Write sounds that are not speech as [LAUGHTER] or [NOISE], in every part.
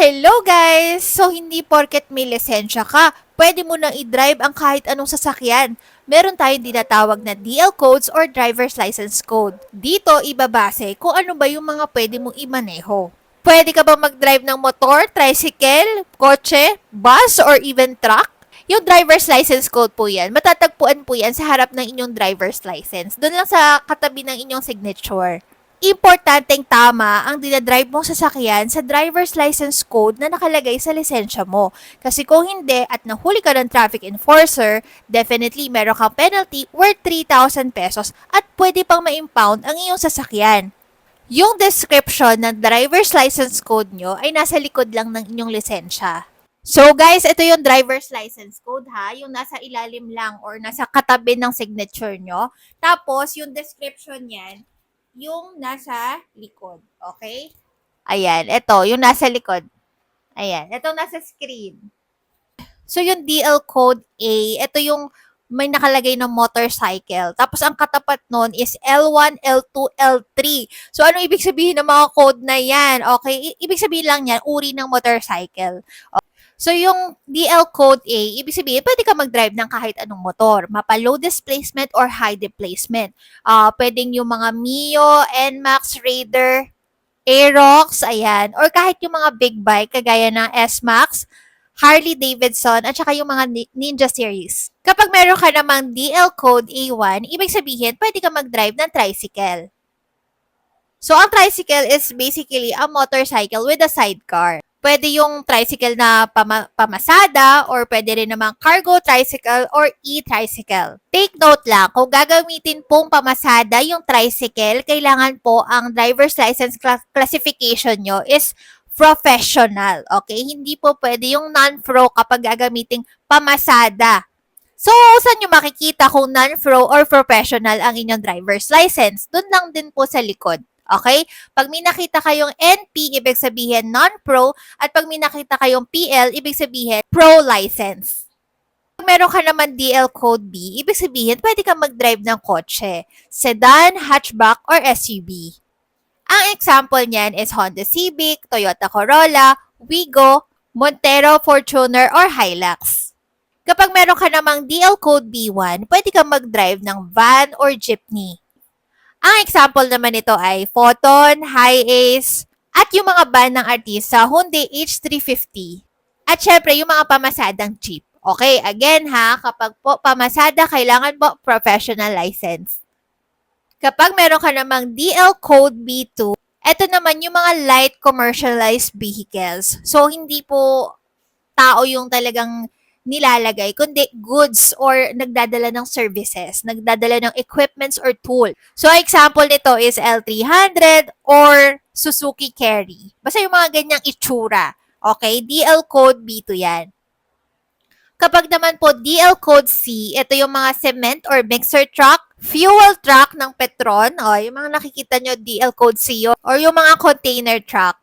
Hello guys! So hindi porket may lisensya ka, pwede mo nang i-drive ang kahit anong sasakyan. Meron tayong dinatawag na DL codes or driver's license code. Dito ibabase kung ano ba yung mga pwede mong imaneho. Pwede ka ba mag-drive ng motor, tricycle, kotse, bus, or even truck? Yung driver's license code po yan, matatagpuan po yan sa harap ng inyong driver's license. Doon lang sa katabi ng inyong signature importanteng tama ang dinadrive mong sasakyan sa driver's license code na nakalagay sa lisensya mo. Kasi kung hindi at nahuli ka ng traffic enforcer, definitely meron kang penalty worth 3,000 pesos at pwede pang ma-impound ang iyong sasakyan. Yung description ng driver's license code nyo ay nasa likod lang ng inyong lisensya. So guys, ito yung driver's license code ha, yung nasa ilalim lang or nasa katabi ng signature nyo. Tapos yung description niyan, yung nasa likod. Okay? Ayan, ito, yung nasa likod. Ayan, ito nasa screen. So, yung DL code A, ito yung may nakalagay na motorcycle. Tapos, ang katapat nun is L1, L2, L3. So, ano ibig sabihin ng mga code na yan? Okay? Ibig sabihin lang yan, uri ng motorcycle. So, yung DL code A, ibig sabihin, pwede ka mag-drive ng kahit anong motor. Mapa low displacement or high displacement. Ah, pwedeng yung mga Mio, NMAX, Raider, Aerox, ayan. Or kahit yung mga big bike, kagaya ng S-Max, Harley Davidson, at saka yung mga Ni- Ninja Series. Kapag meron ka namang DL code A1, ibig sabihin, pwede ka mag-drive ng tricycle. So, ang tricycle is basically a motorcycle with a sidecar. Pwede yung tricycle na pama- pamasada or pwede rin namang cargo tricycle or e-tricycle. Take note lang, kung gagamitin pong pamasada yung tricycle, kailangan po ang driver's license cla- classification nyo is professional. Okay? Hindi po pwede yung non-pro kapag gagamiting pamasada. So, saan nyo makikita kung non-pro or professional ang inyong driver's license? Doon lang din po sa likod. Okay? Pag may nakita kayong NP, ibig sabihin non-pro. At pag may nakita kayong PL, ibig sabihin pro license. Pag meron ka naman DL code B, ibig sabihin pwede ka mag-drive ng kotse, sedan, hatchback, or SUV. Ang example niyan is Honda Civic, Toyota Corolla, Wigo, Montero, Fortuner, or Hilux. Kapag meron ka namang DL code B1, pwede ka mag-drive ng van or jeepney. Ang example naman nito ay Photon, Hi-Ace, at yung mga band ng artista Hyundai H350. At syempre, yung mga pamasadang jeep. Okay, again ha, kapag po pamasada, kailangan po professional license. Kapag meron ka namang DL code B2, eto naman yung mga light commercialized vehicles. So, hindi po tao yung talagang nilalagay, kundi goods or nagdadala ng services, nagdadala ng equipments or tool. So, example nito is L300 or Suzuki Carry. Basta yung mga ganyang itsura. Okay? DL code B2 yan. Kapag naman po DL code C, ito yung mga cement or mixer truck, fuel truck ng Petron, o yung mga nakikita nyo DL code C or yung mga container truck.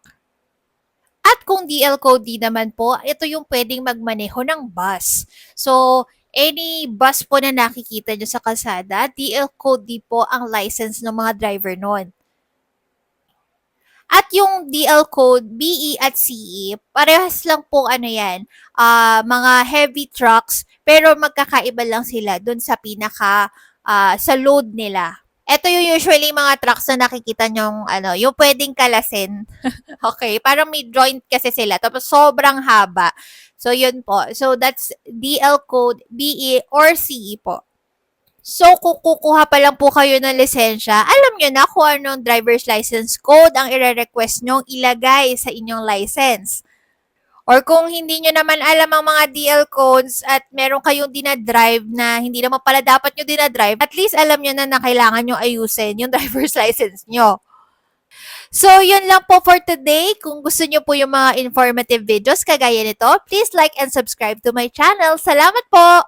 At kung DL code D naman po, ito yung pwedeng magmaneho ng bus. So, any bus po na nakikita nyo sa kalsada, DL code D po ang license ng mga driver nun. At yung DL code BE at CE, parehas lang po ano yan, ah, mga heavy trucks, pero magkakaiba lang sila dun sa pinaka, ah, sa load nila. Ito yung usually mga trucks na nakikita nyong, ano, yung pwedeng kalasin. [LAUGHS] okay, parang may joint kasi sila, tapos sobrang haba. So, yun po. So, that's DL code BE or CE po. So, kung kukuha pa lang po kayo ng lisensya, alam nyo na kung anong driver's license code ang ire-request nyong ilagay sa inyong license. Or kung hindi nyo naman alam ang mga DL codes at meron kayong dinadrive na hindi naman pala dapat nyo dinadrive, at least alam nyo na na kailangan nyo ayusin yung [LAUGHS] driver's license nyo. So, yun lang po for today. Kung gusto nyo po yung mga informative videos kagaya nito, please like and subscribe to my channel. Salamat po!